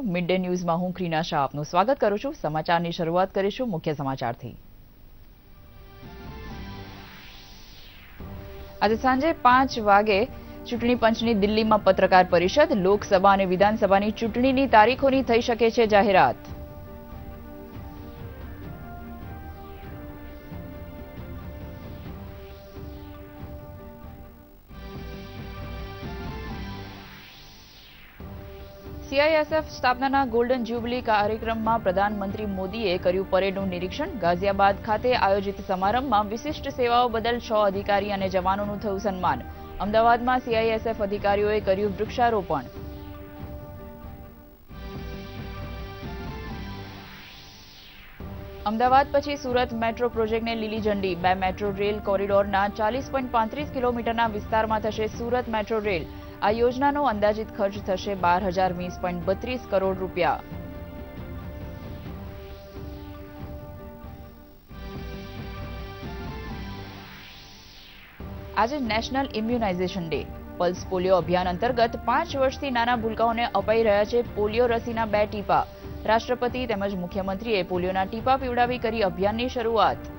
મિત્રો mid day ન્યૂઝમાં હું ક્રીના શાહ આપનું સ્વાગત કરું છું. સમાચારની શરૂઆત કરીશું મુખ્ય સમાચારથી. આજે સાંજે પાંચ વાગે ચૂંટણી પંચની દિલ્હીમાં પત્રકાર પરિષદ, લોકસભા અને વિધાનસભાની ચૂંટણીની તારીખોની થઈ શકે છે જાહેરાત. સીઆઈએસએફ સ્થાપનાના ગોલ્ડન જ્યુબલી કાર્યક્રમમાં પ્રધાનમંત્રી મોદીએ કર્યું પરેડનું નિરીક્ષણ. ગાઝિયાબાદ ખાતે આયોજિત સમારંભમાં વિશિષ્ટ સેવાઓ બદલ છ અધિકારી અને જવાનોનું થયું સન્માન. અમદાવાદમાં સીઆઈએસએફ અધિકારીઓએ કર્યું વૃક્ષારોપણ. અમદાવાદ પછી સુરત મેટ્રો પ્રોજેક્ટને લીલી ઝંડી. બે મેટ્રો રેલ કોરિડોરના ચાલીસ કિલોમીટરના વિસ્તારમાં થશે સુરત મેટ્રો રેલ. આ યોજનાનો અંદાજિત ખર્ચ થશે બાર હજાર વીસ પોઈન્ટ બત્રીસ કરોડ રૂપિયા. આજે national immunisation day. Pulse polio અભિયાન અંતર્ગત પાંચ વર્ષથી નાના ભૂલકાઓને અપાઈ રહ્યા છે પોલિયો રસીના બે ટીપા. રાષ્ટ્રપતિ તેમજ મુખ્યમંત્રીએ પોલિયોના ટીપા પીવડાવી કરી અભિયાનની શરૂઆત.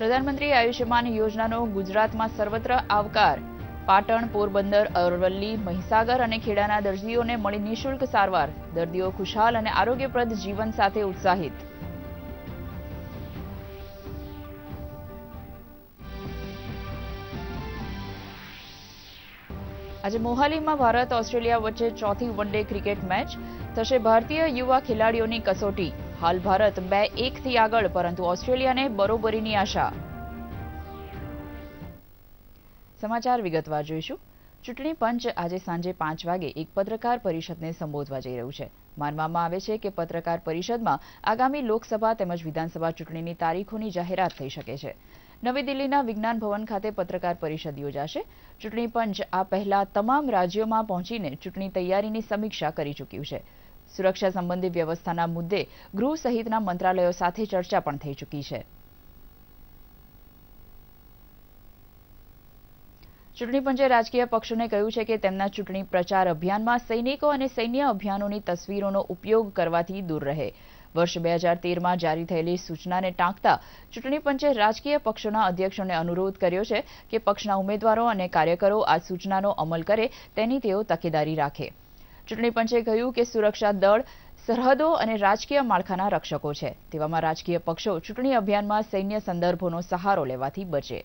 પ્રધાનમંત્રી આયુષ્યમાન યોજનાનો ગુજરાતમાં સર્વત્ર આવકાર. પાટણ, પોરબંદર, અરવલ્લી, મહીસાગર અને ખેડાના દર્દીઓને મળી નિઃશુલ્ક સારવાર. દર્દીઓ ખુશહાલ અને આરોગ્યપ્રદ જીવન સાથે ઉત્સાહિત. આજે મોહાલીમાં ભારત ઓસ્ટ્રેલિયા વચ્ચે ચોથી વન ડે ક્રિકેટ મેચ. થશે ભારતીય યુવા ખેલાડીઓની કસોટી. હાલ ભારત બે એકથી આગળ, પરંતુ ઓસ્ટ્રેલિયાને બરોબરીની આશા. સમાચાર વિગતવાર જોઈશું. ચૂંટણી પંચ આજે સાંજે પાંચ વાગે એક પત્રકાર પરિષદને સંબોધવા જઈ રહ્યું છે. માનવામાં આવે છે કે પત્રકાર પરિષદમાં આગામી લોકસભા તેમજ વિધાનસભા ચૂંટણીની તારીખોની જાહેરાત થઈ શકે છે. નવી દિલ્હીના વિજ્ઞાન ભવન ખાતે પત્રકાર પરિષદ યોજાશે. ચૂંટણી પંચ આ પહેલા તમામ રાજ્યોમાં પહોંચીને ચૂંટણી તૈયારીની સમીક્ષા કરી ચૂક્યું છે. સુરક્ષા સંબંધી વ્યવસ્થાના મુદ્દે ગૃહ સહિતના મંત્રાલયો સાથે ચર્ચા પણ થઈ ચૂકી છે. ચૂંટણી પંચે રાજકીય પક્ષોને કહ્યું છે કે તેમના ચૂંટણી પ્રચાર અભિયાનમાં સૈનિકો અને સૈન્ય અભિયાનોની તસવીરોનો ઉપયોગ કરવાથી દૂર રહે. વર્ષ બે હજાર તેરમાં જારી થયેલી સૂચનાને ટાંકતા ચૂંટણી પંચે રાજકીય પક્ષોના અધ્યક્ષોને અનુરોધ કર્યો છે કે પક્ષના ઉમેદવારો અને કાર્યકરો આ સૂચનાનો અમલ કરે, તેની તેઓ તકેદારી રાખે. ચૂંટણી પંચે કહ્યું કે સુરક્ષા દળ, સરહદો અને રાજકીય માળખાના રક્ષકો છે. તેવામાં રાજકીય પક્ષો ચૂંટણી અભિયાનમાં સૈન્ય સંદર્ભોનો સહારો લેવાથી બચે.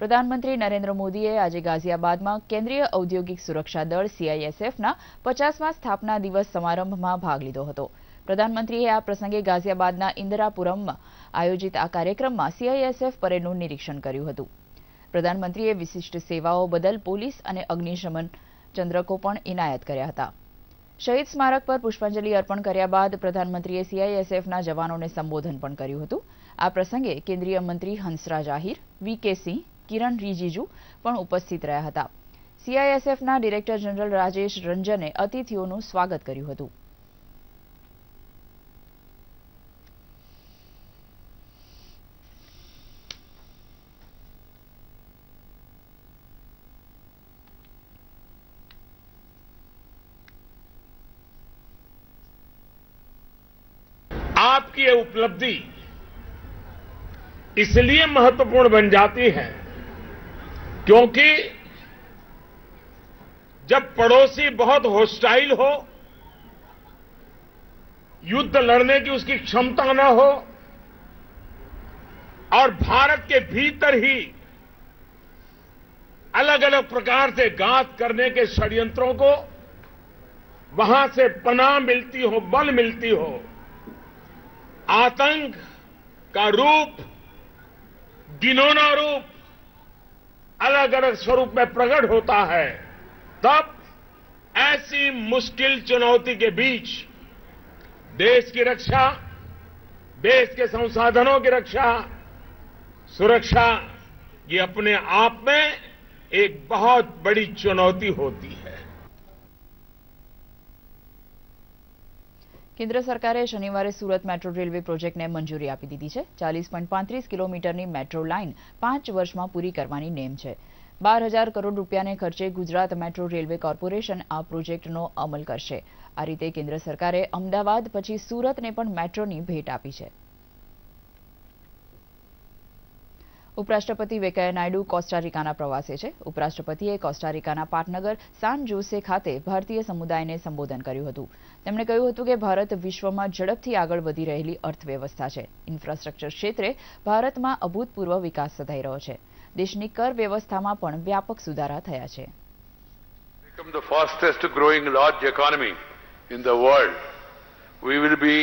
પ્રધાનમંત્રી નરેન્દ્ર મોદીએ આજે ગાઝિયાબાદમાં કેન્દ્રીય ઔદ્યોગિક સુરક્ષા દળ સીઆઈએસએફના પચાસમા સ્થાપના દિવસ સમારંભમાં ભાગ લીધો હતો. પ્રધાનમંત્રીએ આ પ્રસંગે ગાઝિયાબાદના ઇન્દિરાપુરમમાં આયોજિત આ કાર્યક્રમમાં સીઆઈએસએફ પરેડનું નિરીક્ષણ કર્યું હતું. પ્રધાનમંત્રીએ વિશિષ્ટ સેવાઓ બદલ પોલીસ અને અગ્નિશમન ચંદ્રકો પણ ઇનાયત કર્યા હતા. શહીદ સ્મારક પર પુષ્પાંજલિ અર્પણ કર્યા બાદ પ્રધાનમંત્રીએ સીઆઈએસએફના જવાનોને સંબોધન પણ કર્યું હતું. આ પ્રસંગે કેન્દ્રીય મંત્રી હંસરાજ આહિર વીકે સિંહ, કિરણ રિજિજુ પણ ઉપસ્થિત રહ્યા હતા. સીઆઈએસએફના ડિરેક્ટર જનરલ રાજેશ રંજને અતિથિઓનું સ્વાગત કર્યું હતું. उपलब्धि इसलिए महत्वपूर्ण बन जाती है, क्योंकि जब पड़ोसी बहुत होस्टाइल हो, युद्ध लड़ने की उसकी क्षमता न हो, और भारत के भीतर ही अलग अलग प्रकार से घात करने के षड्यंत्रों को, वहाँ से पनाह मिलती हो, बल मिलती हो आतंक का रूप गिनौना रूप अलग अलग स्वरूप में प्रकट होता है, तब ऐसी मुश्किल चुनौती के बीच देश की रक्षा, देश के संसाधनों की रक्षा, सुरक्षा, ये अपने आप में एक बहुत बड़ी चुनौती होती है। કેન્દ્ર સરકારે શનિવારે સુરત મેટ્રો રેલવે પ્રોજેક્ટને મંજૂરી આપી દીધી છે. ચાલીસ પોઈન્ટ પાંત્રીસ કિલોમીટરની મેટ્રો લાઇન પાંચ વર્ષમાં પૂરી કરવાની નેમ છે. બાર હજાર કરોડ રૂપિયાને ખર્ચે ગુજરાત મેટ્રો રેલવે કોર્પોરેશન આ પ્રોજેક્ટનો અમલ કરશે. આ રીતે કેન્દ્ર સરકારે અમદાવાદ પછી સુરતને પણ મેટ્રોની ભેટ આપી છે. ઉપરાષ્ટ્રપતિ વેંકૈયા નાયડુ કોસ્ટારિકાના પ્રવાસે છે. ઉપરાષ્ટ્રપતિએ કોસ્ટારિકાના પાટનગર સાન જોસે ખાતે ભારતીય સમુદાયને સંબોધન કર્યું હતું. તેમણે કહ્યું હતું કે ભારત વિશ્વમાં ઝડપથી આગળ વધી રહેલી અર્થવ્યવસ્થા છે. ઇન્ફ્રાસ્ટ્રક્ચર ક્ષેત્રે ભારતમાં અભૂતપૂર્વ વિકાસ સધાઈ રહ્યો છે. દેશની કર વ્યવસ્થામાં પણ વ્યાપક સુધારા થયા છે. The fastest growing large economy in the world. We will be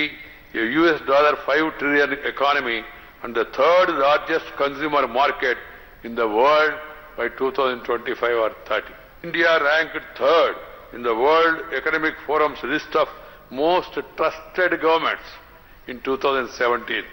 a US dollar 5 trillion economy and the third largest consumer market in the world by 2025 or 30. India ranked third in the World Economic Forum's list of most trusted governments in 2017.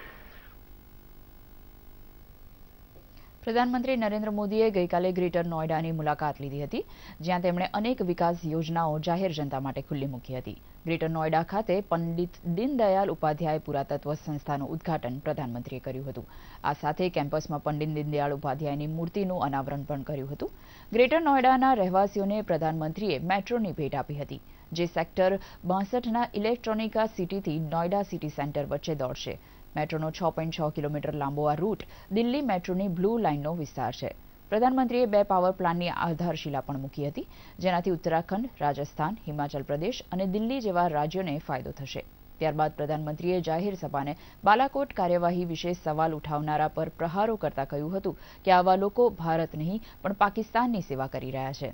પ્રધાનમંત્રી નરેન્દ્ર મોદીએ ગઈકાલે greater નોઈડાની મુલાકાત લીધી હતી, જ્યાં તેમણે અનેક વિકાસ યોજનાઓ જાહેર જનતા માટે ખુલ્લી મૂકી હતી. ગ્રેટર નોઈડા ખાતે પંડિત દીનદયાલ ઉપાધ્યાય પુરાતત્વ સંસ્થાનું ઉદ્ઘાટન પ્રધાનમંત્રીએ કર્યું હતું. આ સાથે કેમ્પસમાં પંડિત દીનદયાળ ઉપાધ્યાયની મૂર્તિનું અનાવરણ પણ કર્યું હતું. ગ્રેટર નોઈડાના રહેવાસીઓને પ્રધાનમંત્રીએ મેટ્રોની ભેટ આપી હતી, જે સેક્ટર બાસઠના ઇલેક્ટ્રોનિકા સિટીથી નોઈડા સિટી સેન્ટર વચ્ચે દોડશે. મેટ્રોનો છ પોઈન્ટ છ કિલોમીટર લાંબો આ રૂટ દિલ્હી મેટ્રોની બ્લુ લાઇનનો વિસ્તાર છે. પ્રધાનમંત્રીએ બે પાવર પ્લાન્ટની આધારશિલા પણ મૂકી હતી, જેનાથી ઉત્તરાખંડ, રાજસ્થાન, હિમાચલ પ્રદેશ અને દિલ્હી જેવા રાજ્યોને ફાયદો થશે. ત્યારબાદ પ્રધાનમંત્રીએ જાહેર સભાને બાલાકોટ કાર્યવાહી વિશે સવાલ ઉઠાવનારા પર પ્રહારો કરતા કહ્યું હતું કે આવા લોકો ભારત નહીં, પણ પાકિસ્તાનની સેવા કરી રહ્યા છે.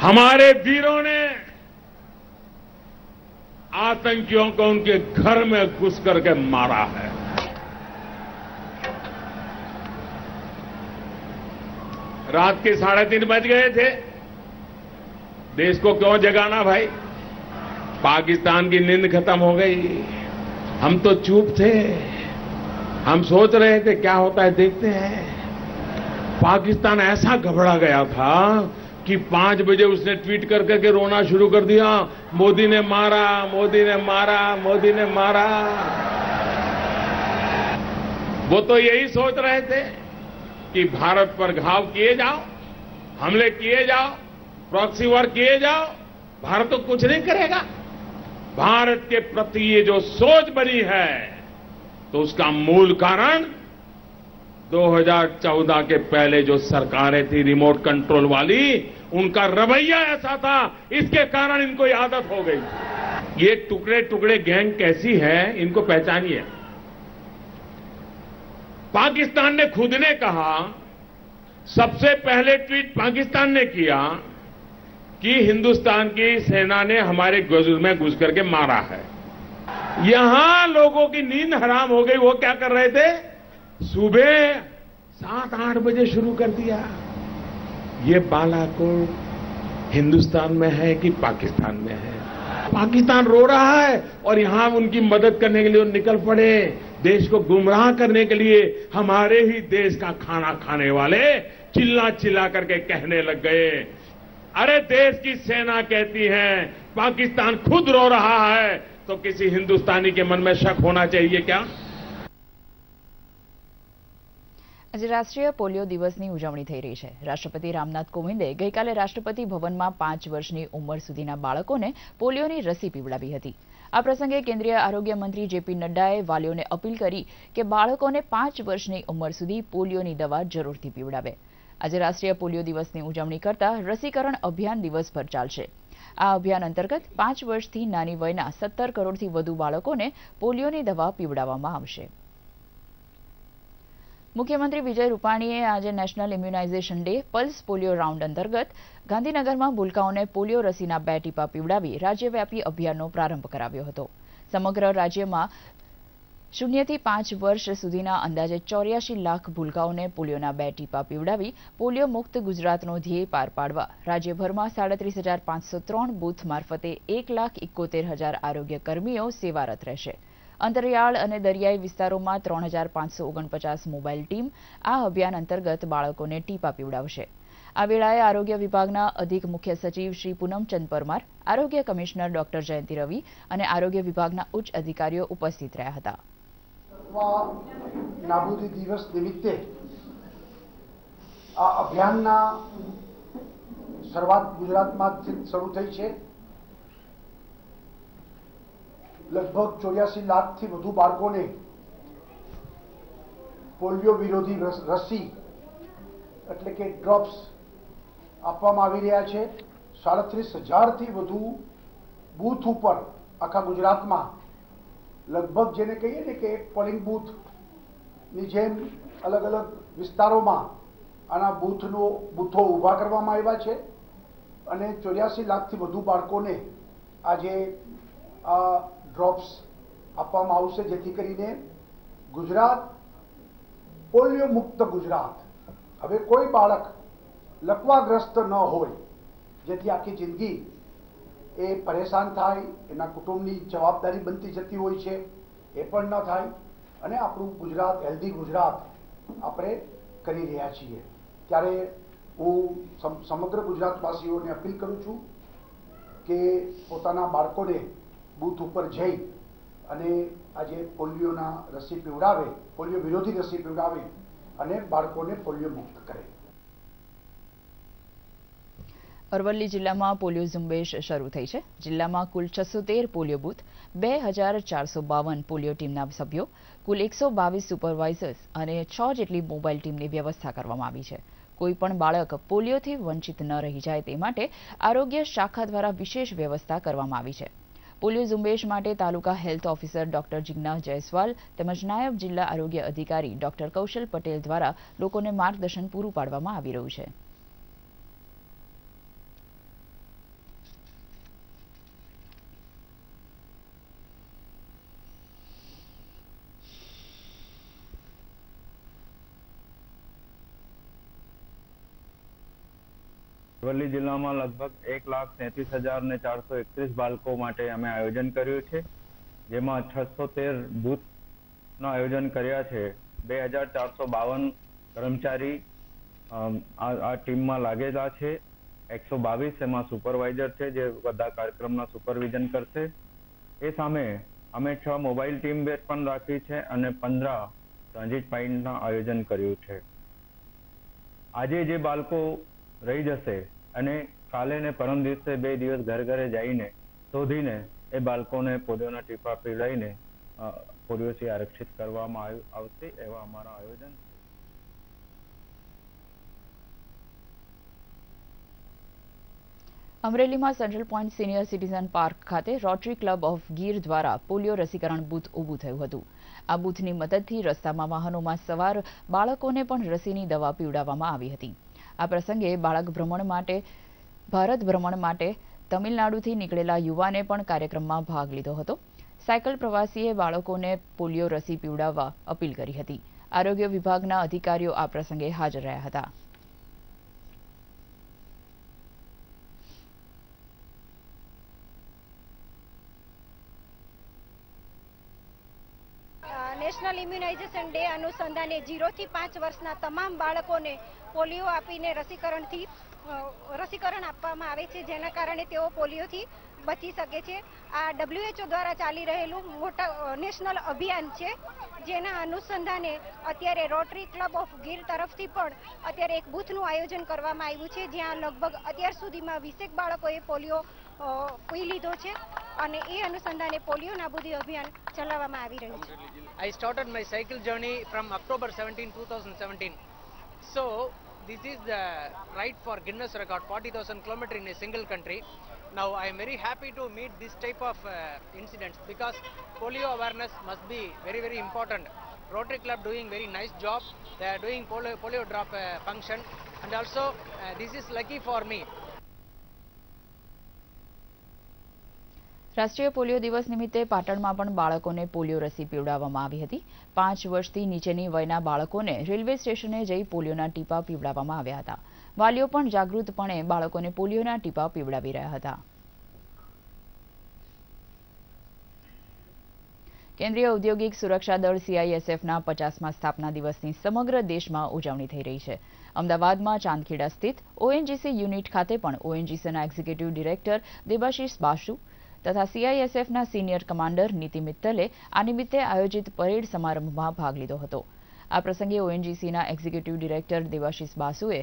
हमारे वीरों ने आतंकियों को उनके घर में घुस करके मारा है। रात के साढ़े तीन बज गए थे। देश को क्यों जगाना भाई? पाकिस्तान की नींद खत्म हो गई। हम तो चुप थे। हम सोच रहे थे, क्या होता है, देखते हैं। पाकिस्तान ऐसा घबरा गया था कि पाँच बजे उसने ट्वीट कर करके रोना शुरू कर दिया, मोदी ने मारा, मोदी ने मारा, मोदी ने मारा। वो तो यही सोच रहे थे कि भारत पर घाव किए जाओ, हमले किए जाओ प्रॉक्सी वार किए जाओ, भारत तो कुछ नहीं करेगा। भारत के प्रति ये जो सोच बनी है तो उसका मूल कारण 2014 के पहले जो सरकारें थी रिमोट कंट्रोल वाली, उनका रवैया ऐसा था, इसके कारण इनको आदत हो गई। ये टुकड़े टुकड़े गैंग कैसी है, इनको पहचानिए। पाकिस्तान ने खुद ने कहा, सबसे पहले ट्वीट पाकिस्तान ने किया कि हिंदुस्तान की सेना ने हमारे गजुर में घुस करके मारा है। यहाँ लोगों की नींद हराम हो गई, वो क्या कर रहे थे? सुबह सात आठ बजे शुरू कर दिया। ये बालाकोट हिंदुस्तान में है कि पाकिस्तान में है? पाकिस्तान रो रहा है और यहाँ उनकी मदद करने के लिए निकल पड़े। देश को गुमराह करने के लिए हमारे ही देश का खाना खाने वाले चिल्ला चिल्ला करके कहने लग गए। अरे देश की सेना कहती है, पाकिस्तान खुद रो रहा है तो किसी हिंदुस्तानी के मन में शक होना चाहिए क्या? આજે રાષ્ટ્રીય પોલિયો દિવસની ઉજવણી થઈ રહી છે. રાષ્ટ્રપતિ રામનાથ કોવિંદે ગઈકાલે રાષ્ટ્રપતિ ભવનમાં પાંચ વર્ષની ઉંમર સુધીના બાળકોને પોલિયોની રસી પીવડાવી હતી. આ પ્રસંગે કેન્દ્રીય આરોગ્ય મંત્રી જેપી નડ્ડાએ વાલીઓને અપીલ કરી કે બાળકોને પાંચ વર્ષની ઉંમર સુધી પોલિયોની દવા જરૂરથી પીવડાવે. આજે રાષ્ટ્રીય પોલિયો દિવસની ઉજવણી કરતા રસીકરણ અભિયાન દિવસભર ચાલશે. આ અભિયાન અંતર્ગત પાંચ વર્ષથી નાની વયના સત્તર કરોડથી વધુ બાળકોને પોલિયોની દવા પીવડાવવામાં આવશે. મુખ્યમંત્રી વિજય રૂપાણીએ આજે national immunisation day, pulse polio round અંતર્ગત ગાંધીનગરમાં ભૂલકાઓને પોલિયો રસીના બે ટીપા પીવડાવી રાજ્યવ્યાપી અભિયાનનો પ્રારંભ કરાવ્યો હતો. સમગ્ર રાજ્યમાં શૂન્યથી પાંચ વર્ષ સુધીના અંદાજે ચોર્યાસી લાખ ભૂલકાઓને પોલિયોના બે ટીપા પીવડાવી પોલિયો મુક્ત ગુજરાતનો ધ્યેય પાર પાડવા. રાજ્યભરમાં સાડત્રીસ હજાર પાંચસો ત્રણ બૂથ મારફતે એક લાખ ઇકોતેર હજાર આરોગ્ય કર્મીઓ સેવારત રહેશે. અંતરિયાળ અને દરિયાઈ વિસ્તારોમાં ત્રણ હજાર પાંચસો ઓગણપચાસ મોબાઈલ ટીમ આ અભિયાન અંતર્ગત બાળકોને ટીપા પીવડાવશે આ વેળાએ આરોગ્ય વિભાગના અધિક મુખ્ય સચિવ શ્રી પૂનમચંદ પરમાર, આરોગ્ય કમિશનર ડોક્ટર જયંતિ રવિ અને આરોગ્ય વિભાગના ઉચ્ચ અધિકારીઓ ઉપસ્થિત રહ્યા હતા. નાબૂદી દિવસ નિમિત્તે આ અભિયાનના શરૂઆત ગુજરાતમાં શરૂ થઈ છે. લગભગ ચોર્યાસી લાખથી વધુ બાળકોને પોલિયો વિરોધી રસી એટલે કે ડ્રોપ્સ આપવામાં આવી રહ્યા છે. સાડત્રીસ હજારથી વધુ બૂથ ઉપર આખા ગુજરાતમાં લગભગ જેને કહીએ ને કે પોલિંગ બૂથની જેમ અલગ અલગ વિસ્તારોમાં આના બૂથનો, બૂથો ઊભા કરવામાં આવ્યા છે. અને ચોર્યાસી લાખથી વધુ બાળકોને આજે ડ્રોપ્સ આપવામાં આવશે, જેથી કરીને ગુજરાત પોલિયો મુક્ત ગુજરાત. હવે કોઈ બાળક લકવાગ્રસ્ત ન હોય, જેથી આખી જિંદગી એ પરેશાન થાય, એના કુટુંબની જવાબદારી બનતી જતી હોય છે, એ પણ ન થાય. અને આપણું ગુજરાત હેલ્ધી ગુજરાત આપણે કરી રહ્યા છીએ. ત્યારે હું સમગ્ર ગુજરાતવાસીઓને અપીલ કરું છું કે પોતાના બાળકોને બૂથ ઉપર જઈ અને આજે પોલિયોના રસી પીવડાવે પોલિયો વિરોધી રસી પીવડાવે અને બાળકોને પોલિયો મુક્ત કરે. અરવલ્લી જિલ્લામાં પોલિયો ઝુંબેશ શરૂ થઈ છે. જિલ્લામાં કુલ છસો તેર પોલિયો બૂથ, બે હજાર ચારસો બાવન પોલિયો ટીમના સભ્યો, કુલ એકસો બાવીસ સુપરવાઇઝર્સ અને છ જેટલી મોબાઈલ ટીમની વ્યવસ્થા કરવામાં આવી છે. કોઈ પણ બાળક પોલિયોથી વંચિત ન રહી જાય તે માટે આરોગ્ય શાખા દ્વારા વિશેષ વ્યવસ્થા કરવામાં આવી છે. પોલિયો ઝુંબેશ માટે taluka health officer doctor Jigna Jaiswal તેમજ નાયબ જિલ્લા આરોગ્ય અધિકારી ડોક્ટર કૌશલ પટેલ દ્વારા લોકોને માર્ગદર્શન પૂરું પાડવામાં આવી રહ્યું છે. અરવલ્લી જિલ્લામાં લગભગ એક લાખ તેત્રીસ હજાર ને ચારસો એકત્રીસ બાળકો માટે અમે આયોજન કર્યું છે, જેમાં છસો તેર બૂથનું આયોજન કર્યા છે. બે હજાર ચારસો બાવન કર્મચારી આ ટીમમાં લાગેલા છે. એકસો બાવીસ એમાં સુપરવાઇઝર છે, જે બધા કાર્યક્રમના સુપરવિઝન કરશે. એ સામે અમે છ મોબાઈલ ટીમ બેચ પણ રાખી છે અને પંદર ટ્રાન્ઝિટ પોઈન્ટના આયોજન કર્યું છે. આજે જે બાળકો રહી જશે અને કાલે ને પરમ દિવસે બે દિવસ ઘર ઘરે જઈને શોધીને એ બાળકોને પોલિયોના ટીપા પીવડાવીને પોલિયોથી આરક્ષિત કરવામાં આવશે એવા અમારા આયોજન અમરેલીમાં central point senior citizen park ખાતે રોટરી ક્લબ ઓફ ગીર દ્વારા પોલિયો રસીકરણ બૂથ ઊભું થયું હતું. આ બૂથની મદદથી રસ્તામાં વાહનોમાં સવાર બાળકોને પણ રસીની દવા પીવડાવવામાં આવી હતી. આ પ્રસંગે બાળક ભ્રમણ માટે, ભારત ભ્રમણ માટે તમિલનાડુથી નીકળેલા યુવાને પણ કાર્યક્રમમાં ભાગ લીધો હતો. સાયકલ પ્રવાસીએ બાળકોને પોલિયો રસી પીવડાવવા અપીલ કરી હતી. આરોગ્ય વિભાગના અધિકારીઓ આ પ્રસંગે હાજર રહ્યા હતા. નેશનલ ઇમ્યુનાઇઝેશન ડે અનુસંધાને જીરોથી પાંચ વર્ષના તમામ બાળકોને પોલિયો આપીને રસીકરણથી રસીકરણ આપવામાં આવે છે જેના કારણે તેઓ પોલિયોથી બચી શકે છે આ ડબ્લ્યુએચઓ દ્વારા ચાલી રહેલું મોટા નેશનલ અભિયાન છે જેના અનુસંધાને અત્યારે રોટરી ક્લબ ઓફ ગીર તરફથી પણ અત્યારે એક બૂથનું આયોજન કરવામાં આવ્યું છે જ્યાં લગભગ અત્યાર સુધીમાં વીસેક બાળકોએ પોલિયો પી લીધો છે અને એ અનુસંધાને પોલિયો નાબૂદી અભિયાન ચલાવવામાં આવી રહ્યું છે I started my cycle journey from October 17, 2017. So, this is the right for Guinness record, 40,000 km in a single country. Now, I am very happy to meet this type of uh, incidents because polio awareness must be very, very important. Rotary Club doing very nice job. They are doing polio, polio drop uh, function and also uh, this is lucky for me. રાષ્ટ્રીય polio દિવસ નિમિત્તે પાટણમાં પણ બાળકોને polio રસી પીવડાવવામાં આવી હતી. પાંચ વર્ષથી નીચેની વયના બાળકોને રેલવે સ્ટેશને જઈ પોલિયોના ટીપા પીવડાવવામાં આવ્યા હતા. વાલીઓ પણ જાગૃતપણે બાળકોને પોલિયોના ટીપા પીવડાવી રહ્યા હતા. કેન્દ્રીય ઔદ્યોગિક સુરક્ષા દળ સીઆઈએસએફના પચાસમાં સ્થાપના દિવસની સમગ્ર દેશમાં ઉજવણી થઈ રહી છે. અમદાવાદમાં ચાંદખેડા સ્થિત ઓએનજીસી યુનિટ ખાતે પણ ઓએનજીસીના એક્ઝિક્યુટિવ ડિરેક્ટર દેબાશીષ બાસુ તથા સીઆઈએસએફના સિનિયર કમાન્ડર નીતિ મિત્તલે આ નિમિત્તે આયોજિત પરેડ સમારંભમાં ભાગ લીધો હતો. આ પ્રસંગે ઓએનજીસીના એક્ઝિક્યુટિવ ડિરેક્ટર દેવાશીષ બાસુએ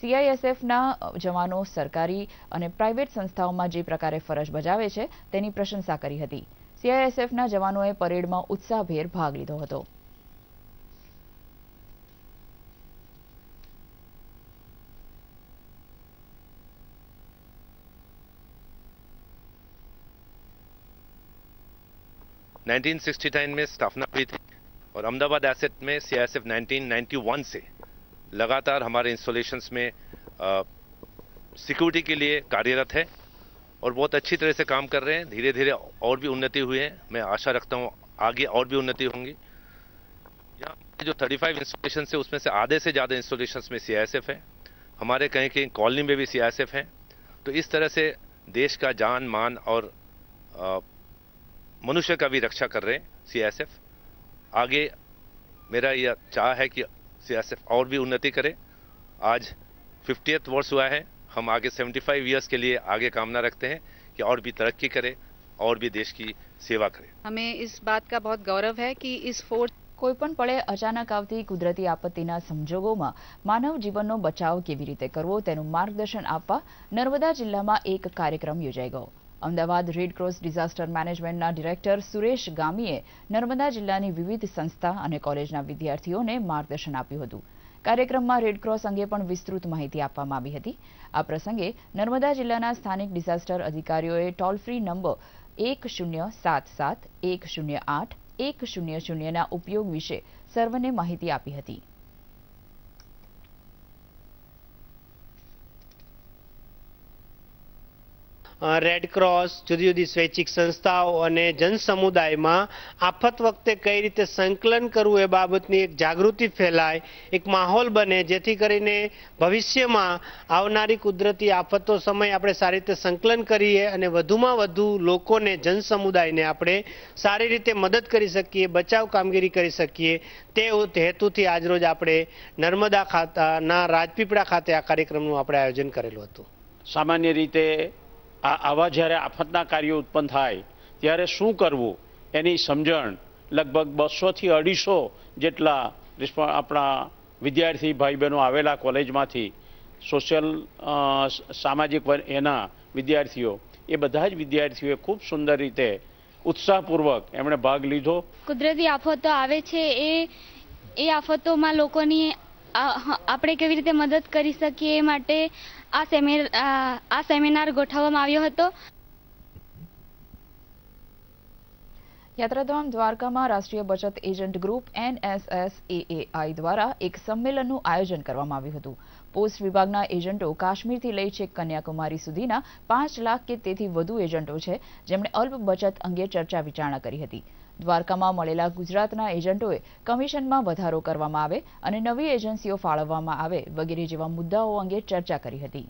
સીઆઈએસએફના જવાનો સરકારી અને પ્રાઇવેટ સંસ્થાઓમાં જે પ્રકારે ફરજ બજાવે છે તેની પ્રશંસા કરી હતી. સીઆઈએસએફના જવાનોએ પરેડમાં ઉત્સાહભેર ભાગ લીધો હતો. नाइनटीन में स्थापना हुई थी और अहमदाबाद एसेट में सीआईएसएफ 1991 से लगातार हमारे इंस्टॉलेशन में सिक्योरिटी के लिए कार्यरत है और बहुत अच्छी तरह से काम कर रहे हैं। धीरे धीरे और भी उन्नति हुई है। मैं आशा रखता हूँ आगे और भी उन्नति होंगी। यहाँ जो 35 इंस्टॉलेशन है, उसमें से आधे से ज़्यादा इंस्टॉलेशन में सीआईएसएफ है। हमारे कहीं कहीं कॉलोनी में भी सीआईएसएफ है। तो इस तरह से देश का जान मान और मनुष्य का भी रक्षा कर रहे हैं सीआईएसएफ आगे मेरा यह चाह है कि सीआईएसएफ और भी उन्नति करे आज फिफ्टियथ वर्ष हुआ है हम आगे 75 इयर्स के लिए आगे कामना रखते हैं कि और भी तरक्की करे और भी देश की सेवा करे हमें इस बात का बहुत गौरव है कि इस फोर्स કોઈપણ પળે અચાનક આવતી કુદરતી આપત્તિના સંજોગોમાં માનવ જીવનનો બચાવ કેવી રીતે કરવો તેનું માર્ગદર્શન આપવા નર્મદા જિલ્લામાં એક કાર્યક્રમ યોજાઈ ગયો અમદાવાદ રેડક્રોસ ડિઝાસ્ટર મેનેજમેન્ટના ડિરેક્ટર સુરેશ ગામીએ નર્મદા જિલ્લાની વિવિધ સંસ્થા અને કોલેજના વિદ્યાર્થીઓને માર્ગદર્શન આપ્યું હતું. કાર્યક્રમમાં રેડક્રોસ અંગે પણ વિસ્તૃત માહિતી આપવામાં આવી હતી. આ પ્રસંગે નર્મદા જિલ્લાના સ્થાનિક ડિઝાસ્ટર અધિકારીઓએ ટોલ ફ્રી નંબર એક શૂન્ય સાત સાત, એક શૂન્ય આઠ, એક શૂન્ય શૂન્યના ઉપયોગ વિશે સર્વને માહિતી આપી હતી. રેડક્રોસ જુદી જુદી સ્વૈચ્છિક સંસ્થાઓ અને જનસમુદાયમાં આફત વખતે કઈ રીતે સંકલન કરવું એ બાબતની એક જાગૃતિ ફેલાય, એક માહોલ બને, જેથી કરીને ભવિષ્યમાં આવનારી કુદરતી આફતો સમય આપણે સારી રીતે સંકલન કરીએ અને વધુમાં વધુ લોકોને, જનસમુદાયને આપણે સારી રીતે મદદ કરી શકીએ, બચાવ કામગીરી કરી શકીએ. તે હેતુથી આજરોજ આપણે નર્મદા ખાતાના રાજપીપળા ખાતે આ કાર્યક્રમનું આપણે આયોજન કરેલું હતું. સામાન્ય રીતે આ આવા જ્યારે આફતના કાર્યો ઉત્પન્ન થાય, ત્યારે શું કરવું? એની સમજણ લગભગ બસોથી અઢીસો જેટલા આપણા વિદ્યાર્થી ભાઈ બહેનો આવેલા કોલેજમાંથી સોશિયલ સામાજિક એના વિદ્યાર્થીઓ, એ બધા જ વિદ્યાર્થીઓએ ખૂબ સુંદર રીતે ઉત્સાહપૂર્વક એમણે ભાગ લીધો. કુદરતી આફતો આવે છે એ એ આફતોમાં લોકોની આપણે કેવી રીતે મદદ કરી શકીએ એ માટે આ સેમિનાર આ સેમિનાર ગોઠવવામાં આવ્યો હતો. યાત્રાધામ દ્વારકામાં રાષ્ટ્રીય બચત એજન્ટ ગ્રુપ એનએસએસએએઆઈ દ્વારા એક સંમેલનનું આયોજન કરવામાં આવ્યું હતું. પોસ્ટ વિભાગના એજન્ટો કાશ્મીરથી લઈ છેક કન્યાકુમારી સુધીના પાંચ લાખ કે તેથી વધુ એજન્ટો છે, જેમણે અલ્પ બચત અંગે ચર્ચા વિચારણા કરી હતી. દ્વારકામાં મળેલા ગુજરાતના એજન્ટોએ કમિશનમાં વધારો કરવામાં આવે અને નવી એજન્સીઓ ફાળવવામાં આવે વગેરે જેવા મુદ્દાઓ અંગે ચર્ચા કરી હતી.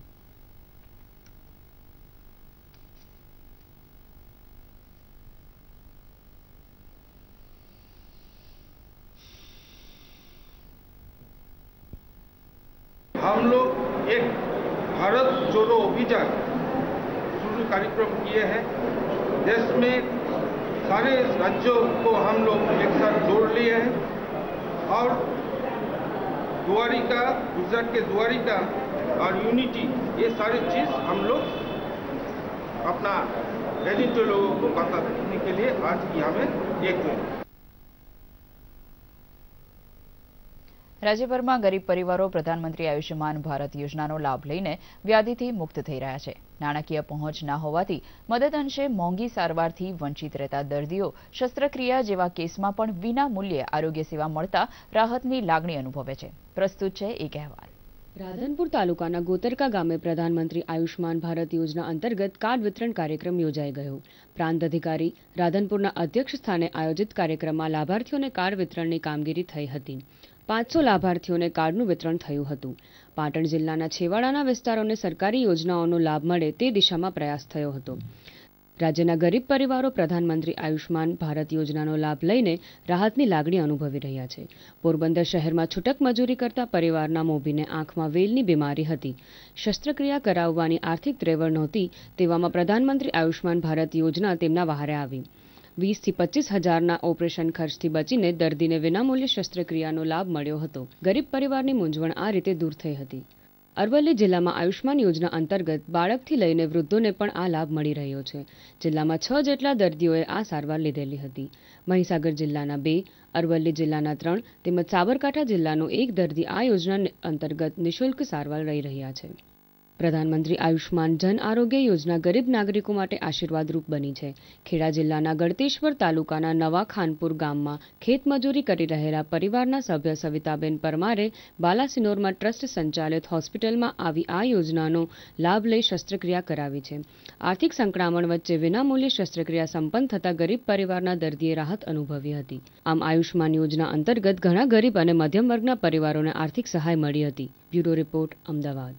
રાજ્યભરમાં ગરીબ પરિવારો પ્રધાનમંત્રી આયુષ્યમાન ભારત યોજનાનો લાભ લઈને વ્યાધિથી મુક્ત થઈ રહ્યા છે. નાણાકીય પહોંચ ના હોવાથી મદદ અંશે મોંઘી સારવારથી વંચિત રહેતા દર્દીઓ શસ્ત્રક્રિયા જેવા કેસમાં પણ વિના મૂલ્યે આરોગ્ય સેવા મળતા રાહતની લાગણી અનુભવે છે. પ્રસ્તુત છે એક અહેવાલ. રાધનપુર તાલુકાના ગોતરકા ગામે પ્રધાનમંત્રી આયુષ્માન ભારત યોજના અંતર્ગત કાર્ડ વિતરણ કાર્યક્રમ યોજાઈ ગયો. પ્રાંત અધિકારી રાધનપુરના અધ્યક્ષ સ્થાને આયોજિત કાર્યક્રમમાં લાભાર્થીઓને કાર્ડ વિતરણની કામગીરી થઈ હતી. પાંચસો લાભાર્થીઓને કાર્ડનું વિતરણ થયું હતું. પાટણ જિલ્લાના છેવાડાના વિસ્તારોને સરકારી યોજનાઓનો લાભ મળે તે દિશામાં પ્રયાસ થયો હતો. રાજ્યના ગરીબ પરિવારો પ્રધાનમંત્રી આયુષ્માન ભારત યોજનાનો લાભ લઈને રાહતની લાગણી અનુભવી રહ્યા છે. પોરબંદર શહેરમાં છૂટક મજૂરી કરતા પરિવારના મોભીને આંખમાં વેલની બીમારી હતી. શસ્ત્રક્રિયા કરાવવાની આર્થિક ત્રેવડ નહોતી તેવામાં પ્રધાનમંત્રી આયુષ્માન ભારત યોજના તેમના વહારે આવી. વીસથી પચીસ હજારના ઓપરેશન ખર્ચથી બચીને દર્દીને વિનામૂલ્ય શસ્ત્રક્રિયાનો લાભ મળ્યો હતો. ગરીબ પરિવારની મૂંઝવણ આ રીતે દૂર થઈ હતી. અરવલ્લી જિલ્લામાં આયુષ્માન યોજના અંતર્ગત બાળકથી લઈને વૃદ્ધોને પણ આ લાભ મળી રહ્યો છે. જિલ્લામાં છ જેટલા દર્દીઓએ આ સારવાર લીધેલી હતી. મહીસાગર જિલ્લાના બે, અરવલ્લી જિલ્લાના ત્રણ તેમજ સાબરકાંઠા જિલ્લાનો એક દર્દી આ યોજના અંતર્ગત નિઃશુલ્ક સારવાર લઈ રહ્યા છે. પ્રધાનમંત્રી આયુષ્માન જન આરોગ્ય યોજના ગરીબ નાગરિકો માટે આશીર્વાદરૂપ બની છે. ખેડા જિલ્લાના ગળતેશ્વર તાલુકાના નવા ખાનપુર ગામમાં ખેતમજૂરી કરી રહેલા પરિવારના સભ્ય સવિતાબેન પરમારે બાલાસિનોરમાં ટ્રસ્ટ સંચાલિત હોસ્પિટલમાં આવી આ યોજનાનો લાભ લઈ શસ્ત્રક્રિયા કરાવી છે. આર્થિક સંકળામણ વચ્ચે વિનામૂલ્યે શસ્ત્રક્રિયા સંપન્ન થતા ગરીબ પરિવારના દર્દીએ રાહત અનુભવી હતી. આમ આયુષ્માન યોજના અંતર્ગત ઘણા ગરીબ અને મધ્યમ વર્ગના પરિવારોને આર્થિક સહાય મળી હતી. Bureau report, Ahmedabad.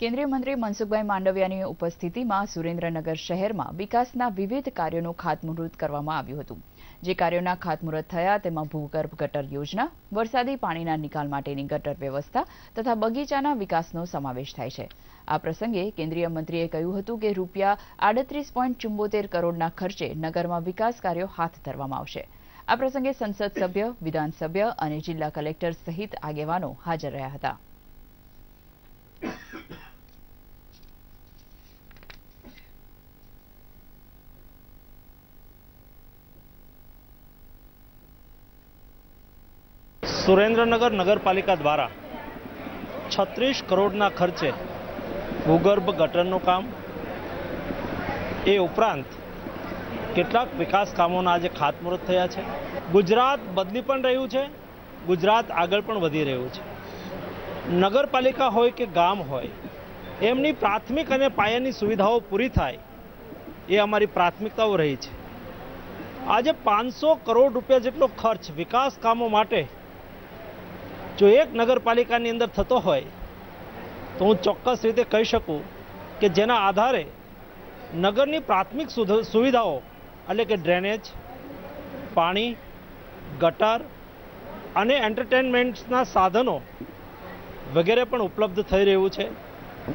કેન્દ્રીય મંત્રી મનસુખભાઈ માંડવિયાની ઉપસ્થિતિમાં સુરેન્દ્રનગર શહેરમાં વિકાસના વિવિધ કાર્યોનું ખાતમુહૂર્ત કરવામાં આવ્યું હતું. જે કાર્યોના ખાતમુહૂર્ત થયા, તેમાં ભૂગર્ભ ગટર યોજના, વરસાદી પાણીના નિકાલ માટેની ગટર વ્યવસ્થા તથા બગીચાના વિકાસનો સમાવેશ થાય છે. આ પ્રસંગે કેન્દ્રીય મંત્રીએ કહ્યું હતું કે રૂપિયા આડત્રીસ પોઈન્ટ ચુંબોતેર કરોડના ખર્ચે નગરમાં વિકાસ કાર્યો હાથ ધરવામાં આવશે. આ પ્રસંગે સંસદ સભ્ય, વિધાનસભ્ય અને જિલ્લા કલેક્ટર સહિત આગેવાનો હાજર રહ્યા હતા. સુરેન્દ્રનગર નગરપાલિકા દ્વારા છત્રીસ કરોડના ખર્ચે ભૂગર્ભ ગટરનું કામ. એ ઉપરાંત કેટલાક વિકાસ કામોના આજે ખાતમુહૂર્ત થયા છે. ગુજરાત બદલી પણ રહ્યું છે. ગુજરાત આગળ પણ વધી રહ્યું છે. નગરપાલિકા હોય કે ગામ હોય, એમની પ્રાથમિક અને પાયાની સુવિધાઓ પૂરી થાય એ અમારી પ્રાથમિકતાઓ રહી છે. આજે પાંચસો કરોડ રૂપિયા જેટલો ખર્ચ વિકાસ કામો માટે જો એક નગરપાલિકાની અંદર થતો હોય, તો હું ચોક્કસ રીતે કહી શકું કે જેના આધારે નગરની પ્રાથમિક સુવિધાઓ, એટલે કે ડ્રેનેજ, પાણી, ગટર અને એન્ટરટેનમેન્ટ્સના સાધનો વગેરે પણ ઉપલબ્ધ થઈ રહ્યું છે.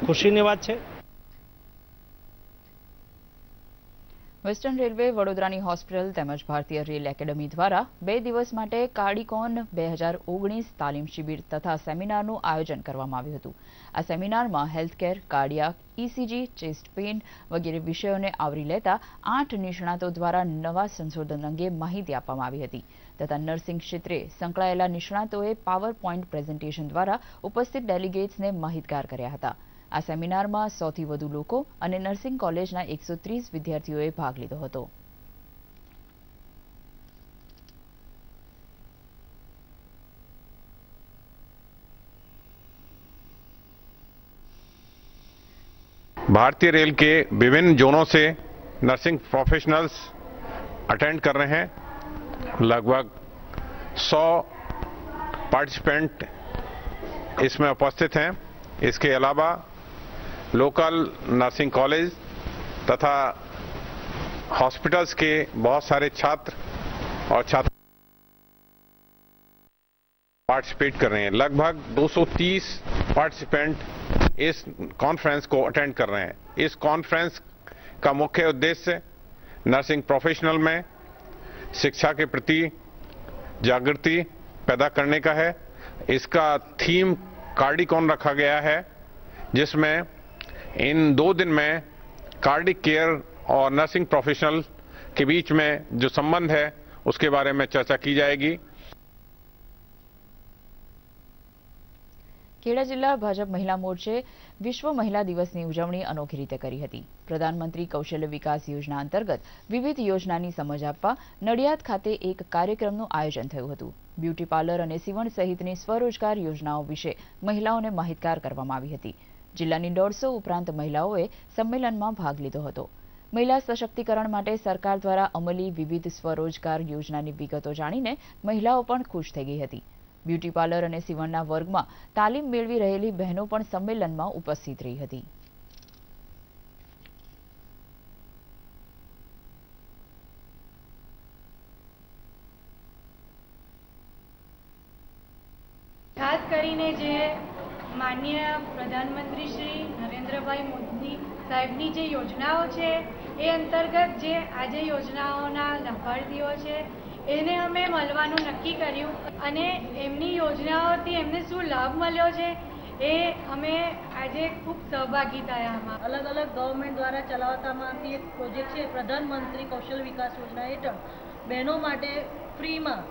ખુશીની વાત છે. વેસ્ટર્ન રેલવે વડોદરાની હોસ્પિટલ તેમજ ભારતીય રેલ એકેડમી દ્વારા બે દિવસ માટે કાર્ડિકોન બે હજાર ઓગણીસ તાલીમ શિબિર તથા સેમિનારનું આયોજન કરવામાં આવ્યું હતું. આ સેમિનારમાં healthcare, cardiac ECG chest pain વગેરે વિષયોને આવરી લેતા આઠ નિષ્ણાતો દ્વારા નવા સંશોધન અંગે માહિતી આપવામાં આવી હતી. તથા નર્સિંગ ક્ષેત્રે સંકળાયેલા નિષ્ણાતોએ પાવર પોઈન્ટ પ્રેઝન્ટેશન દ્વારા ઉપસ્થિત ડેલિગેટ્સને માહિતગાર કર્યા હતા. આ સેમિનારમાં સૌથી વધુ લોકો અને નર્સિંગ કોલેજના એકસો ત્રીસ વિદ્યાર્થીઓએ ભાગ લીધો હતો भारतीय रेल के विभिन्न जोनों से नर्सिंग प्रोफेशनल्स अटेंड कर रहे हैं लगभग 100 पार्टिसिपेंट इसमें उपस्थित हैं इसके अलावा लोकल नर्सिंग कॉलेज तथा हॉस्पिटल्स के बहुत सारे छात्र और छात्र पार्टिसिपेट कर रहे हैं। लगभग 230 पार्टिसिपेंट इस कॉन्फ्रेंस को अटेंड कर रहे हैं। इस कॉन्फ्रेंस का मुख्य उद्देश्य नर्सिंग प्रोफेशनल में शिक्षा के प्रति जागृति पैदा करने का है। इसका थीम कार्डिकॉन रखा गया है, जिसमें इन दो दिन में कार्डिक केयर और नर्सिंग प्रोफेशनल के बीच में जो संबंध है उसके बारे में चर्चा की जाएगी ખેડા જિલ્લા ભાજપ મહિલા મોરચે વિશ્વ મહિલા દિવસની ઉજવણી અનોખી રીતે કરી હતી પ્રધાનમંત્રી કૌશલ્ય વિકાસ યોજના અંતર્ગત વિવિધ યોજનાની સમજ આપવા નડિયાદ ખાતે એક કાર્યક્રમનું આયોજન થયું હતું બ્યુટી પાર્લર અને સીવણ સહિતની સ્વરોજગાર યોજનાઓ વિશે મહિલાઓને માહિતગાર કરવામાં આવી હતી જિલ્લાની દોઢસો ઉપરાંત મહિલાઓએ સંમેલનમાં ભાગ લીધો હતો. મહિલા સશક્તિકરણ માટે સરકાર દ્વારા અમલી વિવિધ સ્વરોજગાર યોજનાની વિગતો જાણીને મહિલાઓ પણ ખુશ થઈ ગઈ હતી. બ્યુટી પાર્લર અને સીવણના વર્ગમાં તાલીમ મેળવી રહેલી બહેનો પણ સંમેલનમાં ઉપસ્થિત રહી હતી કરીને જે માનનીય પ્રધાનમંત્રી શ્રી નરેન્દ્રભાઈ મોદી સાહેબની જે યોજનાઓ છે, એ અંતર્ગત જે આજે યોજનાઓના લાભાર્થીઓ છે, એને અમે મળવાનું નક્કી કર્યું અને એમની યોજનાઓથી એમને શું લાભ મળ્યો છે, એ અમે આજે ખૂબ સહભાગી થયા આમાં. અલગ અલગ ગવર્મેન્ટ દ્વારા ચલાવતામાંથી એક પ્રોજેક્ટ છે, પ્રધાનમંત્રી કૌશલ વિકાસ યોજના હેઠળ. બહેનો માટે ફ્રીમાં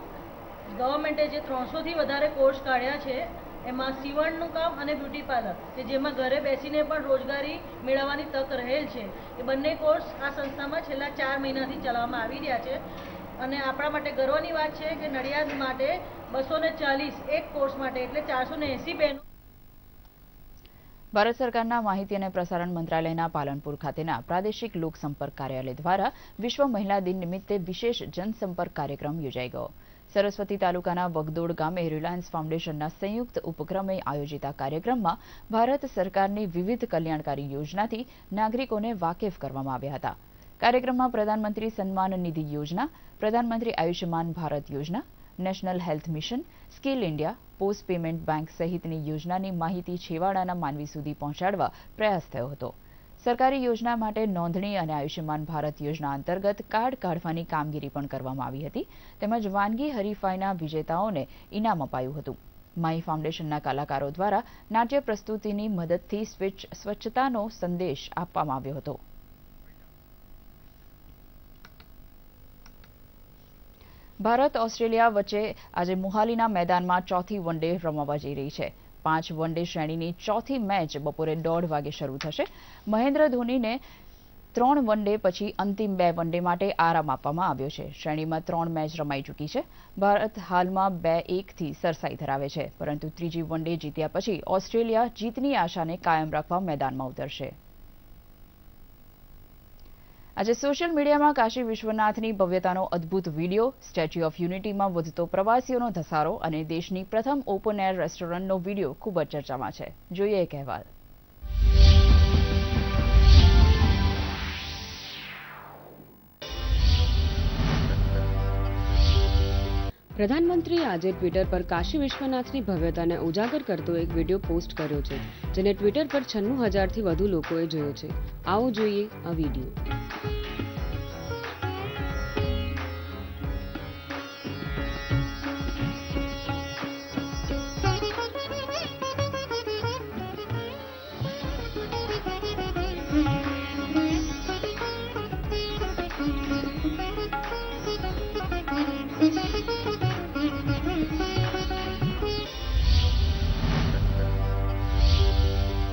ગવર્મેન્ટે જે ત્રણસોથી વધારે કોર્સ કાઢ્યા છે એમાં સીવણનું કામ અને બ્યુટી પાર્લર, કે જેમાં ઘરે બેસીને પણ રોજગારી મેળવવાની તક રહેલ છે. એ બંને કોર્સ આ સંસ્થામાં છેલ્લા ચાર મહિનાથી ચલાવવામાં આવી રહ્યા છે. અને આપણા માટે ગર્વની વાત છે કે નડિયાદ માટે બસો ચાલીસ એક કોર્સ માટે એટલે ચારસો ને એંસી બહેનો ભારત સરકારના માહિતી અને પ્રસારણ મંત્રાલયના પાલનપુર ખાતેના પ્રાદેશિક લોકસંપર્ક કાર્યાલય દ્વારા વિશ્વ મહિલા દિન નિમિત્તે વિશેષ જનસંપર્ક કાર્યક્રમ યોજાઈ ગયો. સરસ્વતી તાલુકાના વગદોડ ગામે રિલાયન્સ ફાઉન્ડેશનના સંયુક્ત ઉપક્રમે આયોજિત આ કાર્યક્રમમાં ભારત સરકારની વિવિધ કલ્યાણકારી યોજનાથી નાગરિકોને વાકેફ કરવામાં આવ્યા હતા. કાર્યક્રમમાં પ્રધાનમંત્રી સન્માન નિધિ યોજના, પ્રધાનમંત્રી આયુષ્યમાન ભારત યોજના, national health mission, skill India, post payment bank સહિતની યોજનાની માહિતી છેવાડાના માનવી સુધી પહોંચાડવા પ્રયાસ થયો હતો. સરકારી યોજના માટે નોંધણી અને આયુષ્યમાન ભારત યોજના અંતર્ગત કાર્ડ કાઢવાની કામગીરી પણ કરવામાં આવી હતી. તેમજ વાનગી હરીફાઈના વિજેતાઓને ઇનામ અપાયું હતું. માઈ ફાઉન્ડેશનના કલાકારો દ્વારા નાટ્ય પ્રસ્તુતિની મદદથી સ્વચ્છતાનો સંદેશ આપવામાં આવ્યો હતો. ભારત ઓસ્ટ્રેલિયા વચ્ચે આજે મોહાલીના મેદાનમાં ચોથી વન ડે રમવા જઈ રહી છે. પાંચ વન ડે શ્રેણીની ચોથી મેચ બપોરે દોઢ વાગે શરૂ થશે. મહેન્દ્ર ધોનીને ત્રણ વન ડે પછી અંતિમ બે વન ડે માટે આરામ આપવામાં આવ્યો છે. શ્રેણીમાં ત્રણ મેચ રમાઈ ચૂકી છે. ભારત હાલમાં બે એકથી સરસાઈ ધરાવે છે, પરંતુ ત્રીજી વન ડે જીત્યા પછી ઓસ્ટ્રેલિયા જીતની આશાને કાયમ રાખવા મેદાનમાં ઉતરશે. આજે સોશિયલ મીડિયામાં કાશી વિશ્વનાથની ભવ્યતાનો અદ્ભુત વીડિયો, સ્ટેચ્યુ ઓફ યુનિટીમાં વધતો પ્રવાસીઓનો ધસારો અને દેશની પ્રથમ ઓપન એર રેસ્ટોરન્ટનો વીડિયો ખૂબ જ ચર્ચામાં છે. જોઈએ એક અહેવાલ. પ્રધાનમંત્રીએ આજે ટ્વિટર પર કાશી વિશ્વનાથની ભવ્યતાને ઉજાગર કરતો એક વીડિયો પોસ્ટ કર્યો છે, જેને ટ્વિટર પર છન્નું હજારથી વધુ લોકોએ જોયો છે. આવો જોઈએ આ વીડિયો.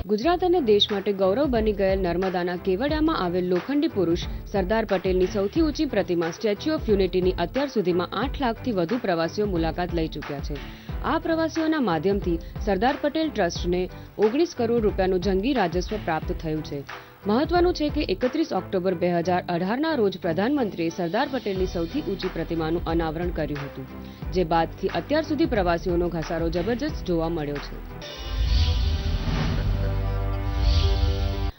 ગુજરાત અને દેશ માટે ગૌરવ બની ગયેલ નર્મદાના કેવડિયામાં આવેલ લોખંડી પુરુષ સરદાર પટેલની સૌથી ઊંચી પ્રતિમા સ્ટેચ્યુ ઓફ યુનિટીની અત્યાર સુધીમાં આઠ લાખથી વધુ પ્રવાસીઓ મુલાકાત લઈ ચૂક્યા છે. આ પ્રવાસીઓના માધ્યમથી સરદાર પટેલ ટ્રસ્ટને ઓગણીસ કરોડ રૂપિયાનું જંગી રાજસ્વ પ્રાપ્ત થયું છે. મહત્વનું છે કે એકત્રીસ ઓક્ટોબર બે હજાર અઢારના રોજ પ્રધાનમંત્રીએ સરદાર પટેલની સૌથી ઊંચી પ્રતિમાનું અનાવરણ કર્યું હતું, જે બાદથી અત્યાર સુધી પ્રવાસીઓનો ઘસારો જબરજસ્ત જોવા મળ્યો છે.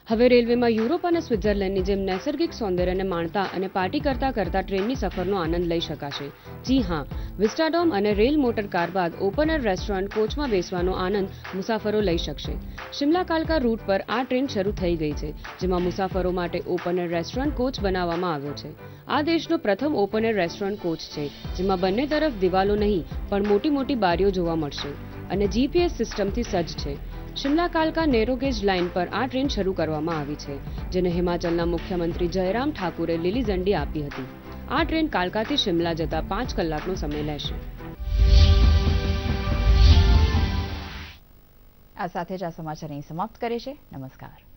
હવે રેલવેમાં યુરોપ અને સ્વિટ્ઝરલેન્ડની જેમ નૈસર્ગિક સૌંદર્યને માણતા અને પાર્ટી કરતા કરતા ટ્રેનની સફરનો આનંદ લઈ શકાશે. જી હા, વિસ્ટાડોમ અને રેલ મોટર કાર બાદ ઓપન એર રેસ્ટોરન્ટ કોચમાં બેસવાનો આનંદ મુસાફરો લઈ શકશે. શિમલા કાલકા રૂટ પર આ ટ્રેન શરૂ થઈ ગઈ છે, જેમાં મુસાફરો માટે ઓપન એર રેસ્ટોરન્ટ કોચ બનાવવામાં આવ્યો છે. આ દેશનો પ્રથમ ઓપન એર રેસ્ટોરન્ટ કોચ છે, જેમાં બંને તરફ દિવાલો નહીં, પણ મોટી મોટી બારીઓ જોવા મળશે. અને જીપીએસ સિસ્ટમથી સજ્જ છે. શિમલા કાલકા નેરોગેજ લાઇન પર આ ટ્રેન શરૂ કરવામાં આવી છે, જેને હિમાચલના મુખ્યમંત્રી જયરામ ઠાકુરે લીલી ઝંડી આપી હતી. આ ટ્રેન કાલકાથી શિમલા જતા પાંચ કલાકનો સમય લેશે. આ સાથે જ આ સમાચાર અહીં સમાપ્ત કરે છે નમસ્કાર.